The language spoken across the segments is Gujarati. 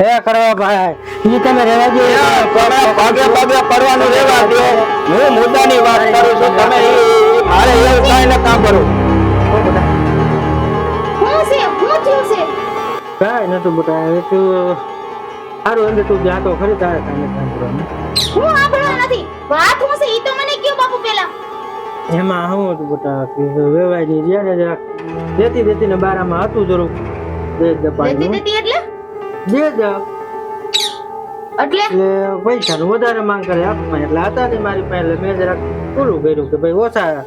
હે કરવા ભાઈ ઈ તમે રહેવા દો ભાગે પગે પગે પડવાનું રહેવા દો હું મુદ્દાની વાત કરું છું તમે મારે એ કાંઈ ન કામ કરું? કાંઈ નતું બેટા હવે તું સારું અંદર તું જાતો ખરી તારે કામે કામ કરવાનું. હું આપણો નથી. વાત હું છે ઈ તો મને કયો બાપુ પેલા એમાં હું હતું બેટા કે વેવાયની રહ્યા ને જરાક દેતી દેતી ને બારામાં હતું જરૂર. દેતી દેતી એટલે દે એટલે? પૈસા નું વધારે માંગ કરે આપમાં. એટલે હતા ને મારી પાસે એટલે મેં જરાક પૂરું કર્યું કે ભાઈ ઓછા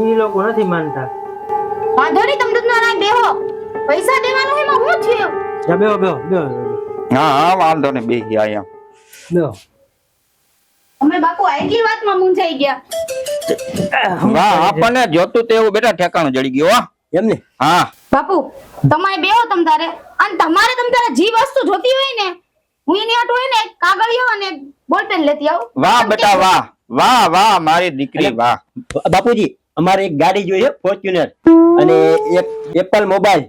એ લોકો નથી માનતા. વાંધો નહીં તમે દૂધનો રાય બેહો. પૈસા દેવાનું એમાં હું થયું જા બેહો બેહો બેહો હા હા વાંધો નહીં બેસી અહીંયા બેહો. અમે બાપુ આટલી વાતમાં મૂંઝાઈ ગયા. વાહ આપણને જોતું તેવું બેટા ઠેકાણું જડી ગયું હો. એમને હા. બાપુ તમારે બેહો તમ તારે. અને તમારે તમ તારે જે વસ્તુ જોતી હોય ને હું એની હાટુ હોય ને કાગળિયો અને બોલપેન લેતી આવું. વાહ બેટા વાહ વાહ વાહ મારી દીકરી વાહ. બાપુજી અમારે એક ગાડી જોઈએ ફોર્ચ્યુનર. અને એક એપલ મોબાઈલ.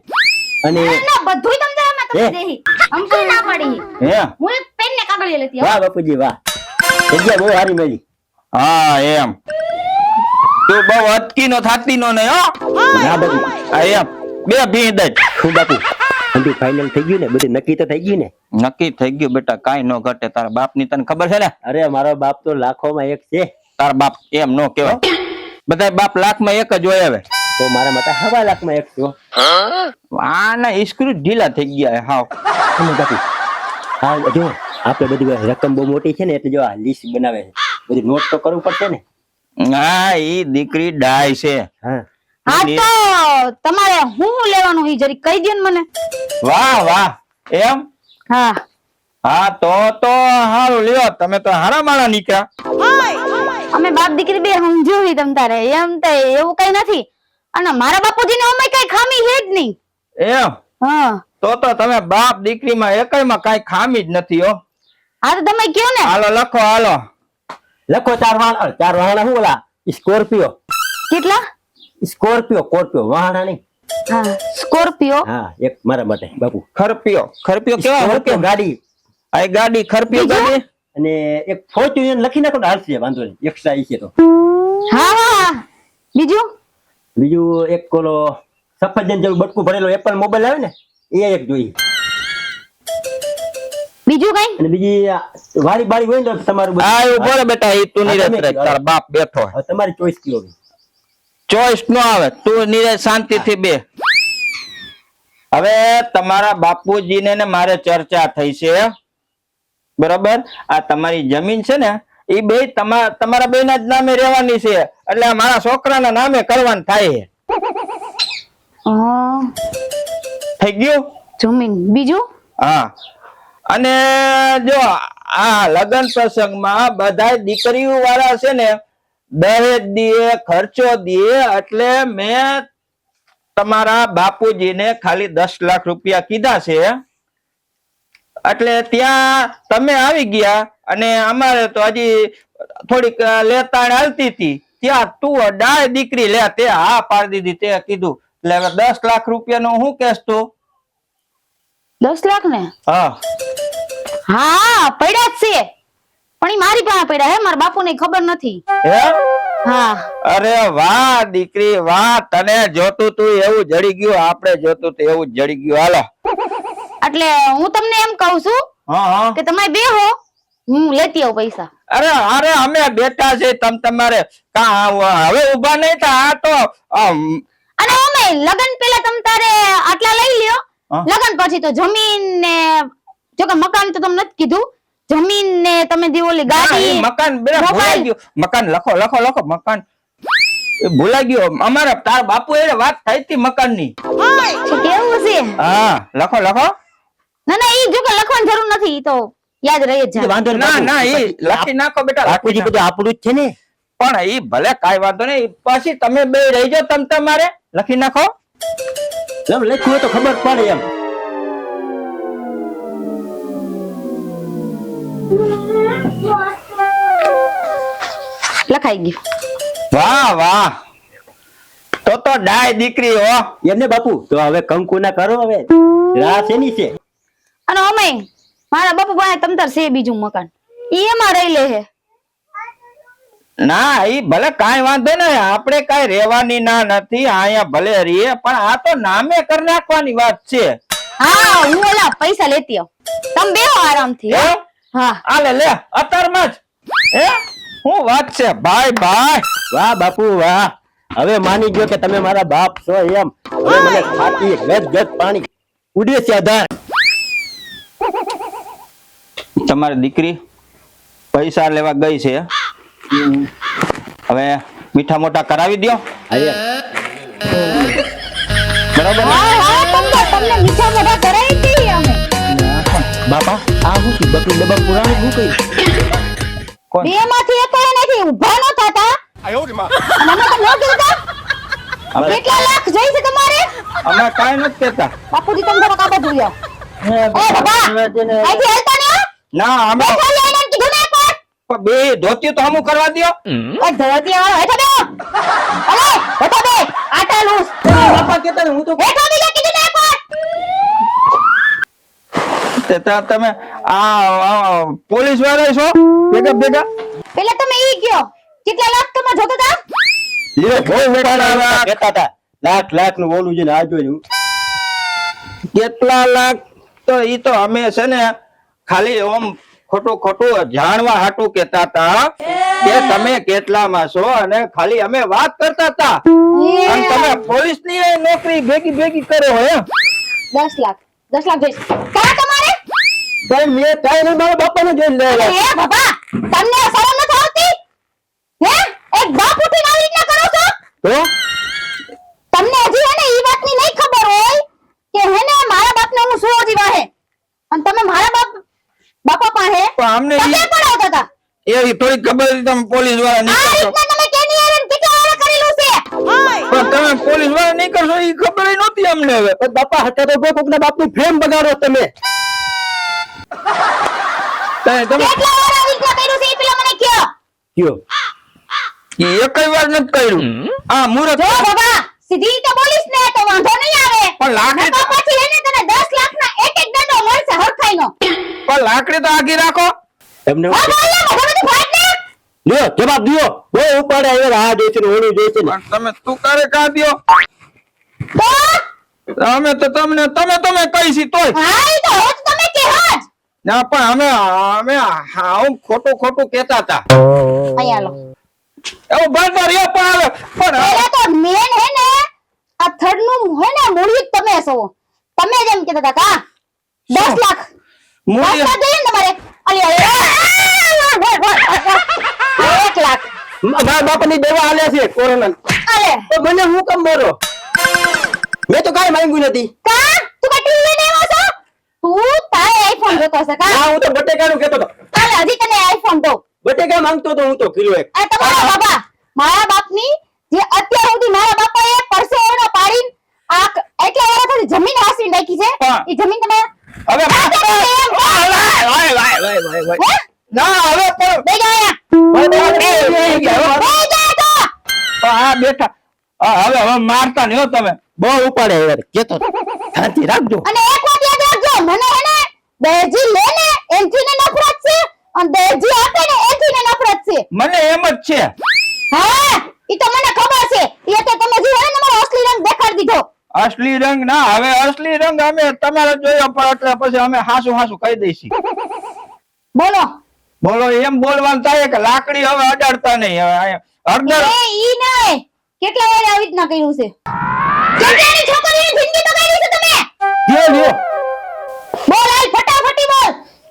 અને ના, બધુંય તમ તારે અમે તમને હે? દેહી અમકો ના પડી? હે? હું એક પેન ને કાગળિયો લેતી આવું. વાહ બાપુજી વાહ. જગ્યા બહુ સારી મળી. હા એમ. તું બહુ અટકી નો થાતી નો ને હો? ના બાપુ આ એમ. બે ભી દજ શું બાપુ? અંતિમ ફાઇનલ થઈ ગયું ને? બધું નક્કી તો થઈ ગયું ને? નક્કી થઈ ગયું બેટા કાઈ નો ઘટે. તારા બાપની તને ખબર છે ને? અરે મારો બાપ તો લાખો માં એક છે. તારા બાપ એમ નો કહેવાય. બધા બાપ લાખમાં એક જ હોય હવે. તો મારા માટે હવા લાખમાં એક છો આ ના ઈસ્ક્રૂ ઢીલા થઈ ગયા હાવ. શું બાપુ. હા જો આપણે બધી રકમ બહુ મોટી છે ને એટલે જો આ લિસ્ટ બનાવે છે. બધી નોટ તો કરવું પડશે ને? હા એ દીકરી ડાય છે. હા. હા તો તમારે હું હું લેવાનું ઈ જરી કહી દે મને. વાહ વાહ. એમ? હા. હા તો તો હારું. લ્યો તમે તો હારા માણા નીકળ્યા. અમે બાપ દીકરી બે સમજ્યું તમ તારે. એમ તો એવું કઈ નથી. અને મારા બાપુજીને અમે કઈ ખામી છે જ નહીં. એમ? હા. તો તો તમે બાપ દીકરીમાં એકયમાં કઈ ખામી જ નથી હો. હા તો તમે કયો ને. હાલો લખો હાલો. લખો ચાર વાહન ચાર વાહન શું ઓલા? સ્કોર્પિયો. કેટલા? સ્કોર્પિયો સ્કોર્પિયો વાહણા નહીં. હા સ્કોર્પિયો? હા એક મારા માટે બાપુ. ખરપિયો. ખરપિયો કેવા સ્કોર્પિયો ગાડી. આ ગાડી ખરપિયો ગાડી? અને એક ફોર્ચ્યુનર લખી નાખો હાલશે વાંધો નહીં. એક્સ્ટ્રા ઈ છે તો. હા હા બીજું? બીજું એક ઓલો સફરજન જેવું બટકું ભરેલો એપલ મોબાઈલ આવે ને એ એક જોઈએ. બીજું કઈ? અને બીજી વાળી બાળી હોય ને તો તમારું આ બેટા એ તું. તારા બાપ બેઠો હવે તમારી ચોઈસ કયો. ચોઈસ નો આવે. તું નિરત શાંતિથી બે. હવે તમારા બાપુજીને ને મારે ચર્ચા થઈ છે. બરોબર? આ તમારી જમીન છે ને એ બે તમારા તમારા બેના જ નામે રહેવાની છે. એટલે મારા છોકરાના નામે કરવાનું થાય. થઈ ગયું? જમીન. બીજું? હા. અને જો આ લગ્ન પ્રસંગમાં બધા દીકરીઓ વાળા છે ને દહેજ દીએ ખર્ચો દીએ એટલે મેં તમારા બાપુજીને ખાલી દસ લાખ રૂપિયા કીધા છે. એટલે ત્યાં તમે આવી ગયા અને અમારે તો હજી થોડીક લેતાણ હાલતી હતી. ત્યાં તું ડાય દીકરી લે તે હા પાડી દીધી તે કીધું. એટલે હવે દસ લાખ રૂપિયા નો શું કેસ તું? દસ લાખ ને હા. હા પડ્યા જ છે. પણ એ મારી પાસે પડ્યા હે મારા બાપુ ને ખબર નથી. હે? હા. અરે વાહ દીકરી વાહ તને જોતું તું એવું જડી ગયું આપણે જોતું તું એવું જડી ગયું. હાલો. એટલે હું તમને એમ કહું છું કે તમે બે હો હું લેતી આવું પૈસા. અરે અરે અમે બેઠા છે તમ તમારે હવે ઊભા નહીં તો આ તો અને અમે લગન પેલા તમ તારે આટલા લઈ લ્યો. લગન પછી તો જમીન ને જો કે મકાન તો તમને નથી કીધું. જમીન ને તમે એ ગાડી મકાન બેટા ભૂલાઈ ગયો. મકાન લખો લખો લખો મકાન. ભૂલાઈ ગયો. અમારા તાર બાપુ એ વાત થઈ હતી મકાનની કેવું છે? હા લખો લખો. ના ના ઈ જો કે લખવાની જરૂર નથી ઈ તો યાદ રહી જ જાય. વાંધો ના ના એ લખી નાખો બેટા લખી બાપુજી બધું આપણું જ છે ને? પણ ઈ ભલે કાઈ વાંધો નહીં પછી તમે બે રહી જાઓ તમ તમારે. લખી નાખો. લખ્યું તો ખબર પડે એમ. લખાઈ ગયું. વાહ વાહ. તો તો ડાય દીકરી હો. એમને બાપુ તો હવે કંકુ ના કરો હવે. રાસ એની છે? અને અમે મારા બાપુ પાસે તમતર છે બીજું મકાન. ઈ એમાં રહી લે હે. ના ઈ ભલે કાઈ વાંધો નહીં આપણે કઈ રહેવાની ના નથી અહીંયા ભલે રહીએ પણ આ તો નામે કરી નાખવાની વાત છે. હા હું ઓલા પૈસા લેતી આવ. તમે બેહો આરામથી હો. હા. આલે લે અત્યારમાં જ. હે? હું વાત છે? ભાઈ ભાઈ વાહ બાપુ વાહ. હવે માની ગયો કે તમે મારા બાપ છો એમ. હવે મને ખાતી ગદ ગદ પાણી ઉડે છે આધાર તમારી દીકરી પૈસા લેવા ગઈ છે. હવે મીઠા મોટા કરાવી દ્યો. બરાબર તમને મીઠા મોઢા હું કી બકરી ડબ્બા પુરાણું કર્યું કોણ? બે માંથી એક નથી ઊભા ન થતા. અને અમે તો ન હવે કેટલા લાખ જઈ છે તમારે? અમે કાઈ નથી કહેતા. બાપુજી તમે થોડા કાબા હે, એ બાબા બાપુજીને હેલતા ના અમે કીધું ને એકવાર. બે ધોતી તો હમું કરવા દ્યો. ઓય ધોતી વાળો હેઠો બેહો. અલે, હેઠો બે. આટા લૂસ. બાપા કેતા હું તો હેઠો બીજા કીધું ને એકવાર. તે ત્યાં તમે આ પોલીસવાળા છો? ભેગા ભેગા? પેલા તમે ઈ કયો. કેટલા લાખ તમે જોતા હતા? એ બહુ વેટાણા કેતા હતા? લાખ લાખનું ઓલું છે ને આ જોયું કેટલા લાખ તો ઈ તો અમે છે ને ખાલી ઓમ ખોટું ખોટું જાણવા હાટું કેતા હતા કે તમે કેટલામાં છો અને ખાલી અમે વાત કરતા હતા. અને તમે પોલીસની નોકરી ભેગી ભેગી કરો હે દસ લાખ. દસ લાખ જોઈશ. ભાઈ મેં કઈ નહીં મારા બાપાને લઈ આવ્યા. બાપા તમને શરમ નથી આવતી? હે? એક બાપ ઉઠીને આવી રીતના કરો છો? તો? તમને હજી હે ને ઈ વાતની નહીં ખબર હોય કે હે ને મારા બાપને હું શું હજી વાહે? અને તમે મારા બાપ બાપા પાસે તો અમને તમે ઈ- પણ આવતા હતા? એવી થોડી ખબર હતી તમે પોલીસવાળા આ નહીં કરશો રીતના તમે કેની હારે ને કેટલા વાળા કરેલું છે? પણ તમે પોલીસવાળા નહીં કરશો એ ખબર નહોતી અમને હવે. પણ બાપા હતા તો કોકના બાપનું ફ્રેમ બગાડો તમે. તમે તમે કેટલા વાળા રીતના કર્યું છે એ પેલા મને કયો કયો ઈ એકય વાર નથી કર્યું આ મુરત જો બાબા સીધી રીતે બોલીશ ને તો વાંધો નહીં આવે પણ લાકડી નકર પછી હે ને તને 10 લાખના એક એક દંડો મળશે હરખાઈનો પણ લાકડી તો આગી રાખો તમને હા બોલ ને બધું બધું ફાટ ને લ્યો જવાબ દ્યો બહુ ઉપાડે હવે આ જોઈશે ને ઓલું જોઈશે ને પણ તમે તું કરે કા દ્યો તો અમે તો તમને તમે તમે કહીશી તોય હા ઈ તો હોત તમે કે હાજ ના પણ અમે અમે આવું ખોટું ખોટું કેતા હતા. અહીંયા લો એવું બરાબર એ પણ હવે પણ એટલે તો મેન હે ને આ થર્ડનું હે ને મૂળિયું તમે છો. તમે જેમ કેતા હતા કા 10 લાખ. મૂડી લાખ ને તમારે? અલી એક લાખ. મારા બાપાની દેવા આલે છે કોરોના અરે તો મને હું કેમ બોલો મેં તો કાઈ માંગ્યું નથી. કા તું કા ટીવી લઈને આવ્યો છો તું તારે આઈફોન જોતો હશે કા? હા હું તો બટેકાનું કહેતો હતો. કાલે હજી તને આઈફોન દો બટેકા માંગતો તો હું તો કિલો એક. આ તમારા બાબા મારા બાપની જે અત્યાર સુધી મારા બાપાએ પરસેવાનો પાડી આ એટલા વર્ષથી જમીન હાસવી નાખી છે. એ જમીન તમે હવે. ના હવે પણ બે ગયા બેઠા. હવે હવે મારતા નહીં તમે. બહુ ઉપાડે કેતો શાંતિ રાખજો. અને એક વાત યાદ મને હે ને દહેજી લે ને એનથી ને નફરત છે અને દહેજી આપે ને એનથી ને નફરત છે. મને એમ જ છે. હા ઈ તો મને ખબર છે. એ તો તમે જે હે ને મારો અસલી રંગ દેખાડી દીધો. અસલી રંગ ના હવે અસલી રંગ અમે તમારે જોયો પણ એટલે પછી અમે હાસુ હાસુ કહી દઈશી. બોલો. બોલો એમ બોલવાનું થાય કે લાકડી હવે અડાડતા નહીં. હવે અહીંયા એ ઈ નહીં કેટલા વાર આવી રીતના કર્યું છે? છોકરીની જિંદગી બગાડી છે તમે? લ્યો લ્યો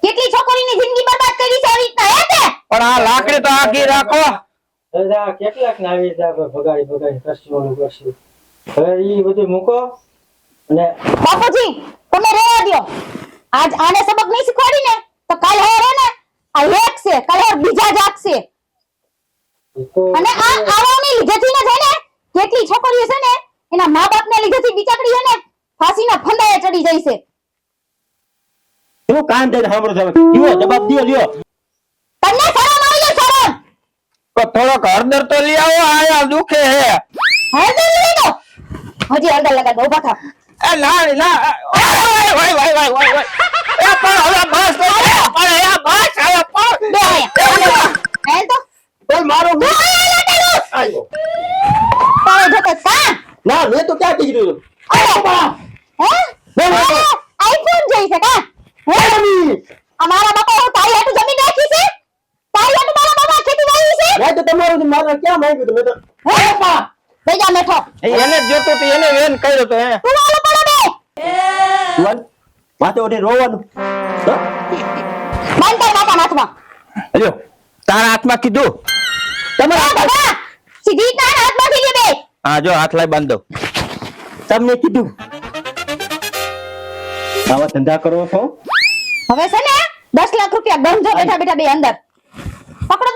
કેટલી છોકરીની જિંદગી બરબાદ કરી છે આવી રીતના હે તે? પણ આ લાકડી તો આખી રાખો. દાદા કેટલાક ને આવી રીતે આપણે ભગાડી ભગાડી કરશું ઓલું કરશું. હવે ઈ બધું મૂકો અને બાપુજી તમે રહેવા દો આજ આને સબક નહીં શીખવાડી ને તો કાલ હેર હે ને આ એક છે કાલ હેર બીજા જાગશે અને આ આવાની લીધેથી ને છે ને કેટલી છોકરીઓ છે ને એના મા બાપને લીધેથી બિચારી છે ને ફાંસીના ફંદાએ ચડી જાય છે. શું કાન દઈને સાંભળો છો. લ્યો જવાબ દ્યો લ્યો. તમને શરમ આવી જાય શરમ? તો થોડોક હળદર તો લઈ આવો આયા દુખે હે. હળદર લઈ દો હજી હળદર લગા દો ઊભા થા એ ના ના. ઓય ઓય ઓય ઓય ઓય વાય એ પણ હવે બસ તો છે. પણ એ બસ હવે પણ બે અહીંયા. હાલ તો પણ મારો તું અહીંયા લાટેલું. આવ્યો. તારો જોતો કા ના મેં તો ક્યાં કીધું અરે હે આઈફોન જોઈ છે કા હે અમારા બાપા હું તારી હાટુ જમીન રાખી છે તારી હાટુ મારા બાપા ખેતી વાવી છે મેં તો તમારું મારે ક્યાં માંગ્યું હતું મેં તો હે બેજા મેઠો એને જ જોતું એને વેન કર્યો તો હે. તું વાલો પડો બે. જુવાન, માથે ઓઢી રોવાનું. હો? બાંધ તારા હાથમાં. અલ્યો તારા હાથમાં કીધું. તમારા સીધી તારા હાથમાં થઈ બે. હા જો હાથ લાઈ બાંધ તમને કીધું. આવા ધંધા કરો છો? હવે છે ને દસ લાખ રૂપિયા બંધો બેઠા બેઠા બે અંદર. પકડો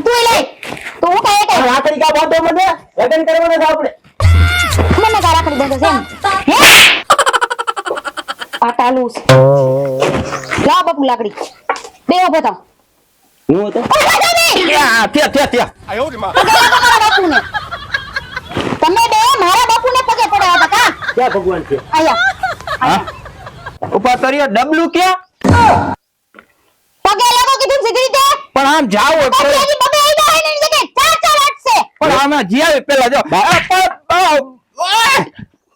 તું લે તો હું કાંઈ આ કઈ લાકડી કા બાંધો મને લગ્ન કરવાના છે આપણે. મને કા રાખડી દેતો છે હે? પાટાલું છે. લાવ બાપુ લાકડી. બે ઊભો થાવ હું હતો! ત્યાં ત્યાં તમે બે મારા બાપુને પગે પડ્યા હતા કા? ક્યાં ભગવાન છે? આયા. ડબલું ક્યાં? પગે લાગો કીધું સીધી રીતે? પણ આમ જાવ એટલે પગેથી પગે આયવા હોય ને એની જગ્યાએ ચાર ચાર હાથ છે પણ આમાં જીયાવી પેલા જો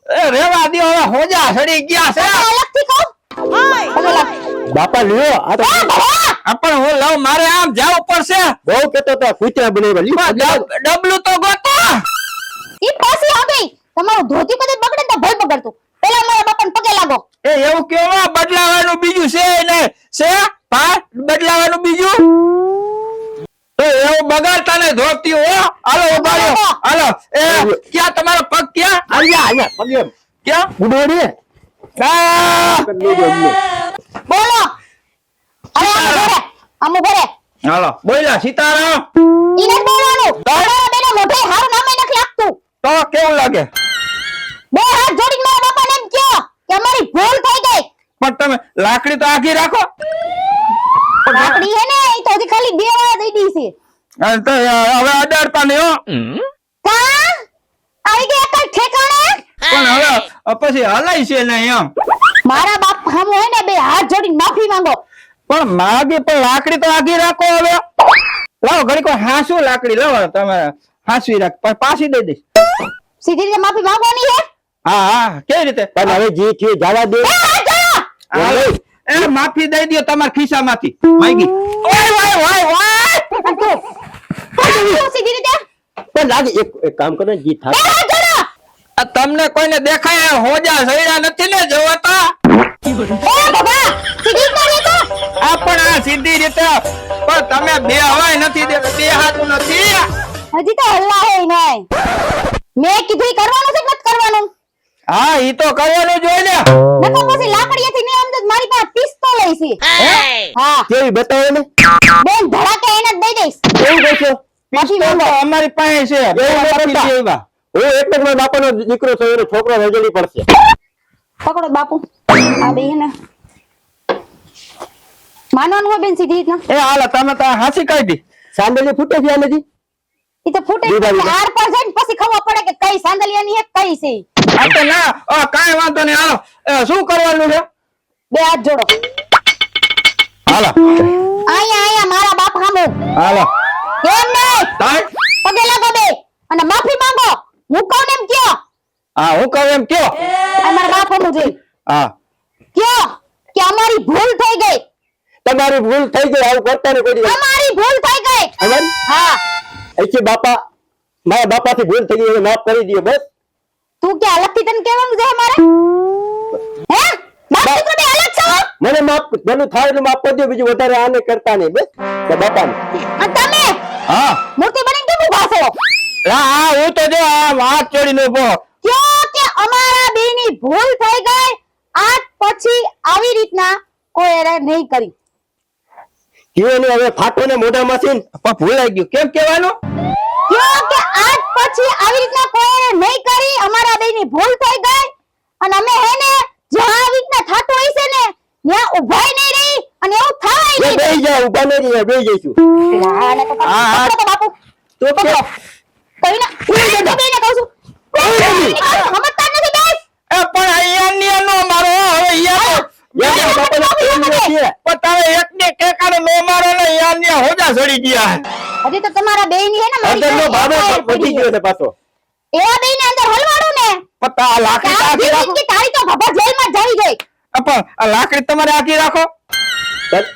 રેવા દો હવે હોજા સડી ગયા છે. બાપા લ્યો આ તો એ પણ હું લઉં મારે આમ જાવ પડશે. બહુ કેતો તો કૂતરા બનેવા લ્યો પણ ડબ- ડબલું તો ગોતો. ઈ પાછી આ ગઈ. તમારું ધોતી કદી બગડે ને તો ભય બગડતું. પેલા મારા બાપાને પગે લાગો. એ એવું કેવા બદલાવાનું બીજું છે ને? છે? પા બદલાવાનું બીજું? એવું બગાડતા ને ધોતી હો. હાલો ઊભા રહ્યો હાલો. એ ક્યાં તમારો પગ ક્યાં? અહીંયા અહીંયા પગ એમ. ક્યાં? ગુડો રે આ! બોલો. હાલો અમુ ઘરે હાલો. બોલ્યા સીતારામ. ઇને બોલવાનું. તમારા બેને મોઢે હાર નામે નથી લાગતું તો કેવું લાગે? બે હાથ જોડીને મારા બાપાને એમ કહો કે અમારી ભૂલ થઈ ગઈ. પણ તમે લાકડી તો આખી રાખો. લાકડી હે. ને ઈ તો હજી ખાલી બે વાર દઈ દી છે. અને તો હવે અડાડતા નહીં હો. કા? આવી ગયા કઈ ઠેકાણે? પણ હવે પછી હલાય છે નહીં એમ. મારા બાપ હમ હે ને બે હાથ જોડીને માફી માંગો. પણ માગે પણ લાકડી તો આગી રાખો હવે. લાવો ઘડી કોઈ હાસુ લાકડી લાવો તમે હાસવી રાખ પણ પાછી દઈ દઈશ. સીધી રીતે માફી માંગવાની હે? હા હા કેવી રીતે? પણ હવે જી થયું જવા દે. એ માફી દઈ દો તમારા ખિસ્સામાંથી. માંગી. ઓય ઓય ઓય ઓય! સીધી રીતે પણ લાગે એક એક કામ કરો જી આ તમને કોઈને દેખાય હોજા સૈડા નથી ને જોવાતા? એ બાબા સીધી રીતે લેતો આ પણ આ સીધી રીતે પણ તમે બે હવાય નથી દે બે હાથ નથી. હજી તો હલ્લા હે નહીં. મેં કીધું કરવાનું છે કે નથી કરવાનું? હા ઈ તો કરવાનું જ હોય ને. નકર પછી લાકડીએથી નહીં આમ તો મારી પાસે પિસ્તોલ છે. હા? કેવી બતાવો ને? બેન ધડાકે એને જ દઈ દઈશ. કેવું કહેશો પિસ્તોલ તો અમારી પાસે છે. એવું. હું એક જ મારા બાપાનો દીકરો છે એનો છોકરો રજડી પડશે. પકડો બાપુ. આ બે ને. માનવાનું હોય બેન સીધી રીતના. એ હાલો તમે તો હાસી કાઢી. સાંડલી ફૂટે છે આનેથી? ઈ તો ફૂટે. આર પર જઈને પછી ખબર પડે કે કઈ સાંદલિયાની હે કઈ છે. આ તો ના કાંઈ વાંધો નહીં. હાલો. શું કરવાનું છે? બે હાથ જોડો. હાલો. આયા આયા મારા બાપ સામુ હાલો. કેમ નહીં. તાય. પગે લાગો બે. અને માફી માંગો. હું કોણ એમ કયો. હા હું કહું એમ કયો. આ મારા બાપ સામુ જોઈ હા. કયો કે અમારી ભૂલ થઈ ગઈ. તમારી ભૂલ થઈ ગઈ આવું કરતા ને કોઈ અમારી ભૂલ થઈ ગઈ. હા. કે બાપા મારા બાપાથી ભૂલ થઈ ગઈ માફ કરી દો બસ. તું કે અલગથી તને કહેવાનું છે મારે હે? બાપ દીકરો બે અલગ છો? મને માફ મને થાય એટલું માફ કરી દો બીજું વધારે આને કરતા નહીં બસ. કે બાપાને. અને તમે? હા. મૂર્તિ બની કેમ ઊભા છો? હા આ હું તો જો આ વાત ચડી નો કયો કે અમારા બેની ભૂલ થઈ ગઈ આજ પછી આવી રીતના કોઈ એરે નહીં કરી. કયો ને હવે ફાટો ને મોઢામાંથી ને પણ ભૂલાઈ ગયું? કેમ કહેવાનું? કયો કે પછી આવી રીતના કોઈ નહીં કરી અમારા બેની ભૂલ થઈ ગઈ અને અમે હે ને જ્યાં આવી રીતના થતું હોય છે ને ત્યાં ઉભાઈ નહીં રહી અને એવું થાય નહીં. બેહી જાવ ઊભા નહીં રહી બેહી જઈશું. હા ના, તો પકડો, હા, હા. પકડો તો બાપુ. તો કે ના બેને કહું છું. સમજતા નથી બેસ. એ પણ અહીંયા ની નો મારો હવે અહીંયા તમે એક ને ટેકાનો નો મારો ને અહીંયા ને હોજા સડી ગયા હજી તો તમારા બેયની હે ને મારી અંદરનો પણ વધી ગયો છે પાછો. એવા બેય ને અંદર હલવાડો ને? પતા આ લાકડી આખી રાખો. તારી તો ભભા જેલમાં જઈ ગઈ પણ આ લાકડી તમારે આખી રાખો.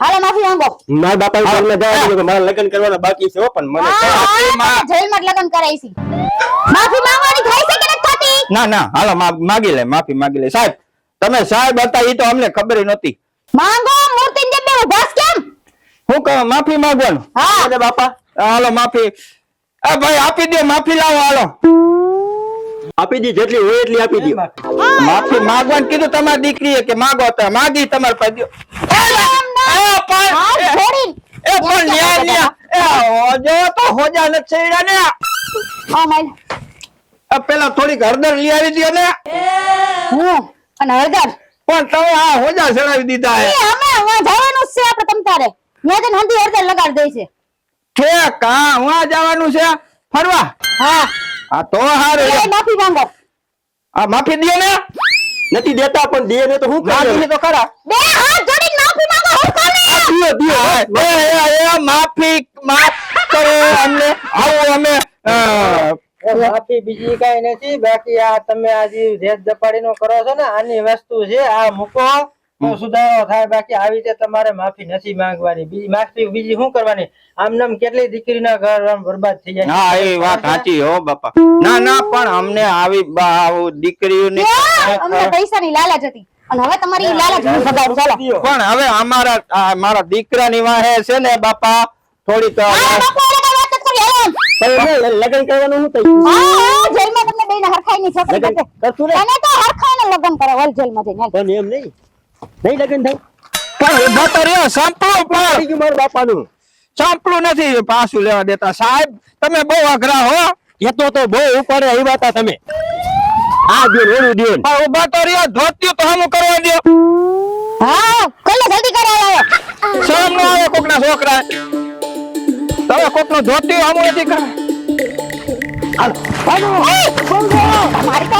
હાલો માફી માંગો. મારા બાપા ઘરમાં જવા જાય કે મારા લગન કરવાના બાકી છે પણ મને જેલ માં- લગ્ન કરાઈ છે માફી માંગવાની થાય છે કે નથી થતી? ના ના હાલો માગી લે માફી માગી લે. સાહેબ તમે સાહેબ હતા ઈ તો અમને ખબર નહોતી. માંગો મૂર્તિ ને બે ઉભાસ કેમ? હું કહું માફી માંગવાનું. હા. બાપા. હાલો માફી. એ ભાઈ આપી દે માફી લાવો હાલો. આપી દી જેટલી હોય એટલી આપી દી માફી માંગવાનું કીધું તમારી દીકરીએ કે માગો તો માગી તમારે ના. એ પણ ન્યા. ન્યા એ હોજો તો હોજા ન છેડા ને હા, માય. પેલા થોડીક હળદર લઈ આવી દે ને. હું? અને હળદર? પણ તમે આ હોજા ચડાવી દીધા એ હે અમે જવાનું છે આપણે તમ તારે. ત્યાં જઈને હંધી હળદર લગાડી દે છે. ઠેક હા હું જવાનું છે? ફરવા? હા. આ તો હારું. એ માફી માંગો. આ માફી દે ને. નથી દેતા પણ દે ને તો હું માફી તો ખરા બે હાથ જોડી માફી માંગો હું કોને દિયો દિયો. એ એ એ માફી માફ કરો અમને. આવો અમે માફી બીજી કઈ નથી. બાકી આ તમે આજે રેત દપાડી નો કરો છો ને આની વસ્તુ છે આ મૂકો. તો સુધારો થાય બાકી આવી રીતે તમારે માફી નથી માંગવાની. બીજી માફી બીજી શું કરવાની? આમ નામ કેટલી દીકરીના ઘર બરબાદ થઈ જાય? હા એ વાત સાચી હો બાપા. ના ના પણ અમને આવી દીકરીઓની અમને પૈસાની લાલચ હતી. અને હવે તમારી લાલચ હું ભગાડું ચાલો. પણ હવે અમારા આ મારા દીકરાની વાહે છે ને બાપા થોડી તો લગ્ન કરવાનું હું હા, જેલમાં તમને બેન હરખાઈ ની છોકરી. કરશું ને? તો હરખાઈને લગ્ન કરે વલ જેલમાં જઈને પણ એમ નહીં. નહીં લગન થાય? પણ ઊભો તો રહ્યો સંપળું પણ. મારા બાપાનું? સંપળું નથી પાછું લેવા દેતા. સાહેબ તમે બહુ અઘરા હો. એ તો તો બહુ ઉપર આવ્યા હતા તમે. આ દો એનું ઓલું દો પણ ઊભા તો રહ્યો ધોત્યું તો હમ કરવા દો હા કઈ જલ્દી કરે આવે શરમ ન આવે કોકના છોકરા. તમે કોકનો ધોત્યું હમ નથી કરવા મારી તો